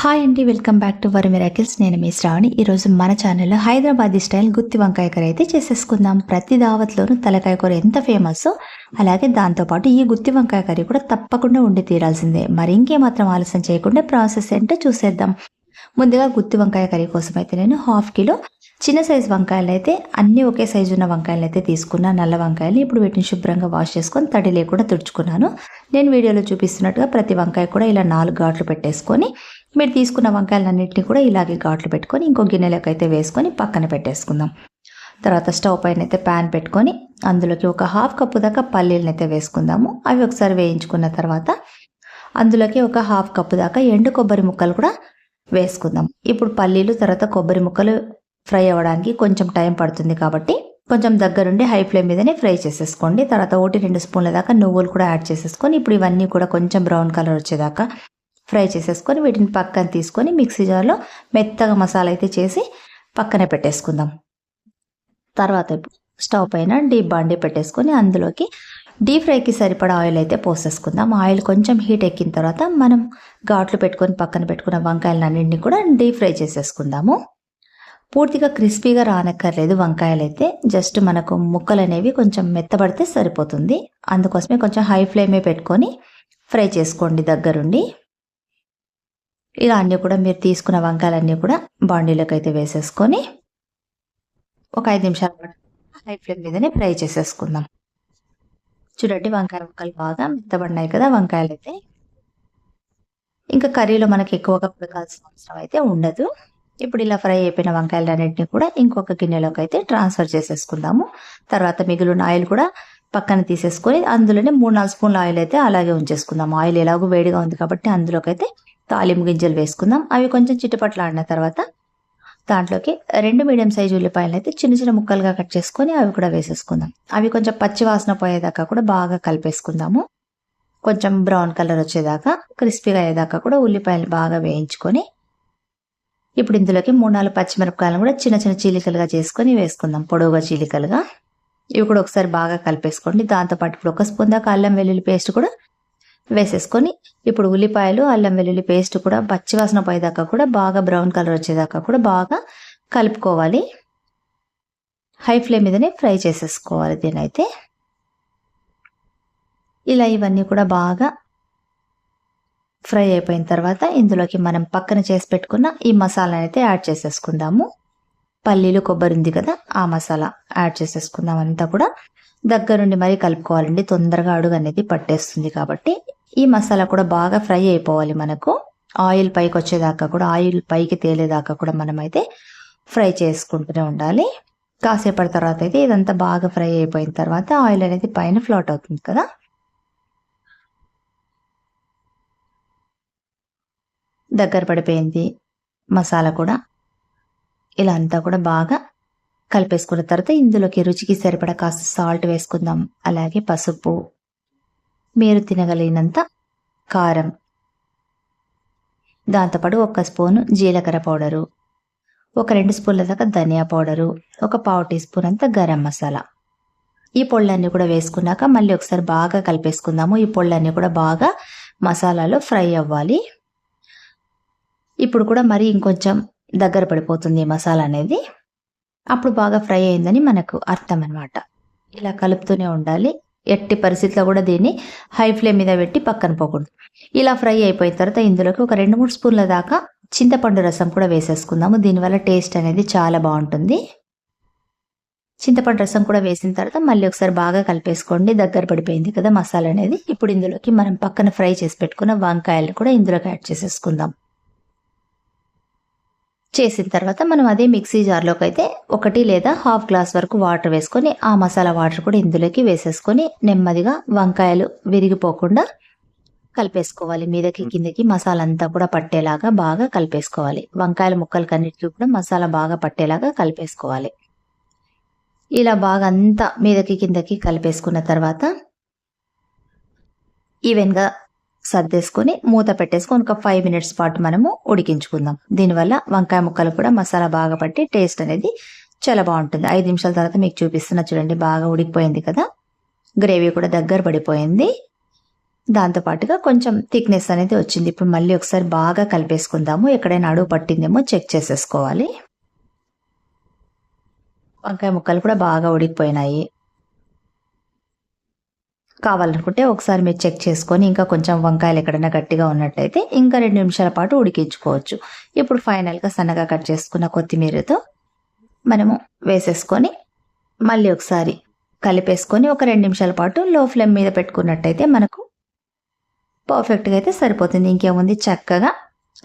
Hi అండి welcome back to our miracles. నేను మీ శ్రావణి. ఈరోజు మన ఛానల్లో హైదరాబాదీ స్టైల్ గుత్తి వంకాయ కూర అయితే చేసేసుకుందాం. ప్రతి దావత్లోనూ తలకాయ కూర ఎంత ఫేమస్ అలాగే దాంతోపాటు ఈ గుత్తి వంకాయ కర్రీ కూడా తప్పకుండా ఉండి తీరాల్సిందే. మరి ఇంకేమాత్రం ఆలస్యం చేయకుండా ప్రాసెస్ ఏంటో చూసేద్దాం. ముందుగా గుత్తి వంకాయ కర్రీ కోసం అయితే నేను హాఫ్ కిలో చిన్న సైజు వంకాయలు అయితే అన్నీ ఒకే సైజు ఉన్న వంకాయలు అయితే తీసుకున్నా నల్ల వంకాయలు ఇప్పుడు వీటిని శుభ్రంగా వాష్ చేసుకొని తడి లేకుండా తుడుచుకున్నాను. నేను వీడియోలో చూపిస్తున్నట్టుగా ప్రతి వంకాయ కూడా ఇలా నాలుగు ఘాట్లు పెట్టేసుకొని మీరు తీసుకున్న వంకాయలన్నింటినీ కూడా ఇలాగే ఘాట్లు పెట్టుకొని ఇంకో గిన్నెలోకి అయితే వేసుకొని పక్కన పెట్టేసుకుందాం. తర్వాత స్టవ్ పైన అయితే ప్యాన్ పెట్టుకొని అందులోకి ఒక హాఫ్ కప్పు దాకా పల్లీలను అయితే వేసుకుందాము. అవి ఒకసారి వేయించుకున్న తర్వాత అందులోకి ఒక హాఫ్ కప్పు దాకా ఎండు కొబ్బరి ముక్కలు కూడా వేసుకుందాం. ఇప్పుడు పల్లీలు తర్వాత కొబ్బరి ముక్కలు ఫ్రై అవ్వడానికి కొంచెం టైం పడుతుంది కాబట్టి కొంచెం దగ్గరుండి హై ఫ్లేమ్ మీదనే ఫ్రై చేసేసుకోండి. తర్వాత ఒకటి రెండు స్పూన్ల దాకా నువ్వులు కూడా యాడ్ చేసేసుకొని ఇప్పుడు ఇవన్నీ కూడా కొంచెం బ్రౌన్ కలర్ వచ్చేదాకా ఫ్రై చేసేసుకొని వీటిని పక్కన తీసుకొని మిక్సీ జార్లో మెత్తగా మసాలా అయితే చేసి పక్కనే పెట్టేసుకుందాం. తర్వాత స్టవ్ పైన డీప్ బాండి పెట్టేసుకొని అందులోకి డీప్ ఫ్రైకి సరిపడా ఆయిల్ అయితే పోసేసుకుందాం. ఆయిల్ కొంచెం హీట్ ఎక్కిన తర్వాత మనం ఘాట్లు పెట్టుకొని పక్కన పెట్టుకున్న వంకాయలన్నింటినీ కూడా డీప్ ఫ్రై చేసేసుకుందాము. పూర్తిగా క్రిస్పీగా రానక్కర్లేదు వంకాయలు అయితే జస్ట్ మనకు ముక్కలు అనేవి కొంచెం మెత్తబడితే సరిపోతుంది. అందుకోసమే కొంచెం హై ఫ్లేమే పెట్టుకొని ఫ్రై చేసుకోండి దగ్గరుండి. ఇలా అన్నీ కూడా మీరు తీసుకున్న వంకాయలన్నీ కూడా బాండీలోకి అయితే వేసేసుకొని ఒక ఐదు నిమిషాల పాటు హై ఫ్లేమ్ మీదనే ఫ్రై చేసేసుకుందాం. చూడండి వంకాయ ముక్కలు బాగా మెత్తబడినాయి కదా వంకాయలు అయితే. ఇంకా కర్రీలో మనకి ఎక్కువగా ఉడకాల్సిన అవసరం అయితే ఉండదు. ఇప్పుడు ఇలా ఫ్రై అయిపోయిన వంకాయలన్నింటినీ కూడా ఇంకొక గిన్నెలోకి అయితే ట్రాన్స్ఫర్ చేసేసుకుందాము. తర్వాత మిగిలిన ఆయిల్ కూడా పక్కన తీసేసుకొని అందులోనే మూడు నాలుగు స్పూన్ల ఆయిల్ అయితే అలాగే ఉంచేసుకుందాం ఆయిల్ ఎలాగో వేడిగా ఉంది కాబట్టి అందులోకి అయితే తాలింపు గింజలు వేసుకుందాం. అవి కొంచెం చిట్టుపట్లు ఆడిన తర్వాత దాంట్లోకి రెండు మీడియం సైజు ఉల్లిపాయలు అయితే చిన్న చిన్న ముక్కలుగా కట్ చేసుకొని అవి కూడా వేసేసుకుందాం. అవి కొంచెం పచ్చి వాసన పోయేదాకా కూడా బాగా కలిపేసుకుందాము. కొంచెం బ్రౌన్ కలర్ వచ్చేదాకా క్రిస్పీగా అయ్యేదాకా కూడా ఉల్లిపాయలు బాగా వేయించుకొని ఇప్పుడు ఇందులోకి మూడు నాలుగు పచ్చిమిరపకాయలను కూడా చిన్న చిన్న చీలికలుగా చేసుకొని వేసుకుందాం. పొడవుగా చీలికలుగా. ఇవి కూడా ఒకసారి బాగా కలిపేసుకోండి. దాంతోపాటు ఇప్పుడు ఒక స్పూన్ దాకా అల్లం వెల్లుల్లి పేస్ట్ కూడా వేసేసుకొని ఇప్పుడు ఉల్లిపాయలు అల్లం వెల్లుల్లి పేస్ట్ కూడా పచ్చివాసన పోయేదాకా కూడా బాగా బ్రౌన్ కలర్ వచ్చేదాకా కూడా బాగా కలుపుకోవాలి. హై ఫ్లేమ్ మీదనే ఫ్రై చేసేసుకోవాలి దీనైతే ఇలా ఇవన్నీ కూడా బాగా ఫ్రై అయిపోయిన తర్వాత ఇందులోకి మనం పక్కన చేసి పెట్టుకున్న ఈ మసాలా అయితే యాడ్ చేసేసుకుందాము. పల్లీలు కొబ్బరి ఉంది కదా ఆ మసాలా యాడ్ చేసేసుకుందాం అంతా కూడా. దగ్గరుండి మరీ కలుపుకోవాలండి తొందరగా అడుగు అనేది పట్టేస్తుంది కాబట్టి. ఈ మసాలా కూడా బాగా ఫ్రై అయిపోవాలి మనకు. ఆయిల్ పైకి వచ్చేదాకా కూడా ఆయిల్ పైకి తేలేదాకా కూడా మనమైతే ఫ్రై చేసుకుంటూనే ఉండాలి. కాసేపటి తర్వాత అయితే ఇదంతా బాగా ఫ్రై అయిపోయిన తర్వాత ఆయిల్ అనేది పైన ఫ్లోట్ అవుతుంది కదా. దగ్గర పడిపోయింది మసాలా కూడా. ఇలా అంతా కూడా బాగా కలిపేసుకున్న తర్వాత ఇందులోకి రుచికి సరిపడా కాస్త సాల్ట్ వేసుకుందాం. అలాగే పసుపు మీరు తినగలిగినంత కారం దాంతోపాటు ఒక స్పూను జీలకర్ర పౌడరు ఒక రెండు స్పూన్ల దాకా ధనియా పౌడరు ఒక పావు టీ స్పూన్ అంత గరం మసాలా. ఈ పొళ్ళన్నీ కూడా వేసుకున్నాక మళ్ళీ ఒకసారి బాగా కలిపేసుకుందాము. ఈ పొళ్ళన్నీ కూడా బాగా మసాలాలో ఫ్రై అవ్వాలి. ఇప్పుడు కూడా మరి ఇంకొంచెం దగ్గర పడిపోతుంది మసాలా అనేది. అప్పుడు బాగా ఫ్రై అయిందని మనకు అర్థం అనమాట ఇలా కలుపుతూనే ఉండాలి. ఎట్టి పరిస్థితిలో కూడా దీన్ని హై ఫ్లేమ్ మీద పెట్టి పక్కన పోకూడదు. ఇలా ఫ్రై అయిపోయిన తర్వాత ఇందులోకి ఒక రెండు మూడు స్పూన్ల దాకా చింతపండు రసం కూడా వేసేసుకుందాము. దీనివల్ల టేస్ట్ అనేది చాలా బాగుంటుంది. చింతపండు రసం కూడా వేసిన తర్వాత మళ్ళీ ఒకసారి బాగా కలిపేసుకోండి. దగ్గర పడిపోయింది కదా మసాలా అనేది. ఇప్పుడు ఇందులోకి మనం పక్కన ఫ్రై చేసి పెట్టుకున్న వంకాయలు కూడా ఇందులోకి యాడ్ చేసేసుకుందాం. చేసిన తర్వాత మనం అదే మిక్సీ జార్లోకి అయితే ఒకటి లేదా హాఫ్ గ్లాస్ వరకు వాటర్ వేసుకొని ఆ మసాలా వాటర్ కూడా ఇందులోకి వేసేసుకొని నెమ్మదిగా వంకాయలు విరిగిపోకుండా కలిపేసుకోవాలి. మీదకి కిందకి మసాలా అంతా కూడా పట్టేలాగా బాగా కలిపేసుకోవాలి. వంకాయల ముక్కలకి అన్నిటికీ కూడా మసాలా బాగా పట్టేలాగా కలిపేసుకోవాలి. ఇలా బాగా అంతా మీదకి కిందకి కలిపేసుకున్న తర్వాత ఈవెన్గా సర్దేసుకొని మూత పెట్టేసుకొని ఒక ఫైవ్ మినిట్స్ పాటు మనము ఉడికించుకుందాం. దీనివల్ల వంకాయ ముక్కలు కూడా మసాలా బాగా పట్టి టేస్ట్ అనేది చాలా బాగుంటుంది. ఐదు నిమిషాల తర్వాత మీకు చూపిస్తున్నా చూడండి బాగా ఉడికిపోయింది కదా? గ్రేవీ కూడా దగ్గర పడిపోయింది. దాంతో పాటుగా కొంచెం థిక్నెస్ అనేది వచ్చింది. ఇప్పుడు మళ్ళీ ఒకసారి బాగా కలిపేసుకుందాము. ఎక్కడైనా అడుగు పట్టిందేమో చెక్ చేసేసుకోవాలి. వంకాయ ముక్కలు కూడా బాగా ఉడికిపోయినాయి. కావాలనుకుంటే ఒకసారి మీరు చెక్ చేసుకొని ఇంకా కొంచెం వంకాయలు ఎక్కడైనా గట్టిగా ఉన్నట్టయితే ఇంకా రెండు నిమిషాల పాటు ఉడికించుకోవచ్చు. ఇప్పుడు ఫైనల్గా సన్నగా కట్ చేసుకున్న కొత్తిమీరతో మనము వేసేసుకొని మళ్ళీ ఒకసారి కలిపేసుకొని ఒక రెండు నిమిషాల పాటు లో ఫ్లేమ్ మీద పెట్టుకున్నట్టయితే మనకు పర్ఫెక్ట్గా అయితే సరిపోతుంది. ఇంకేముంది? చక్కగా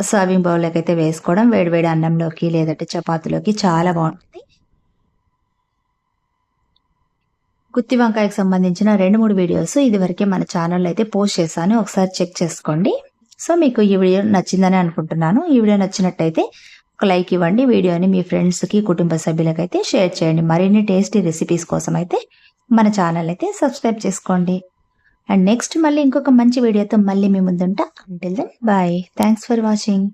సర్వింగ్ బౌల్లోకి అయితే వేసుకోవడం వేడివేడి అన్నంలోకి లేదంటే చపాతీలోకి చాలా బాగుంటుంది. గుత్తి వంకాయకు సంబంధించిన రెండు మూడు వీడియోస్ ఇదివరకే మన ఛానల్లో అయితే పోస్ట్ చేశాను. ఒకసారి చెక్ చేసుకోండి. సో మీకు ఈ వీడియో నచ్చిందని అనుకుంటున్నాను. ఈ వీడియో నచ్చినట్టయితే ఒక లైక్ ఇవ్వండి. వీడియోని మీ ఫ్రెండ్స్కి కుటుంబ సభ్యులకైతే షేర్ చేయండి. మరిన్ని టేస్టీ రెసిపీస్ కోసం అయితే మన ఛానల్ అయితే సబ్స్క్రైబ్ చేసుకోండి. అండ్ నెక్స్ట్ మళ్ళీ ఇంకొక మంచి వీడియోతో మళ్ళీ మీ ముందుంటా. Until then bye thanks for watching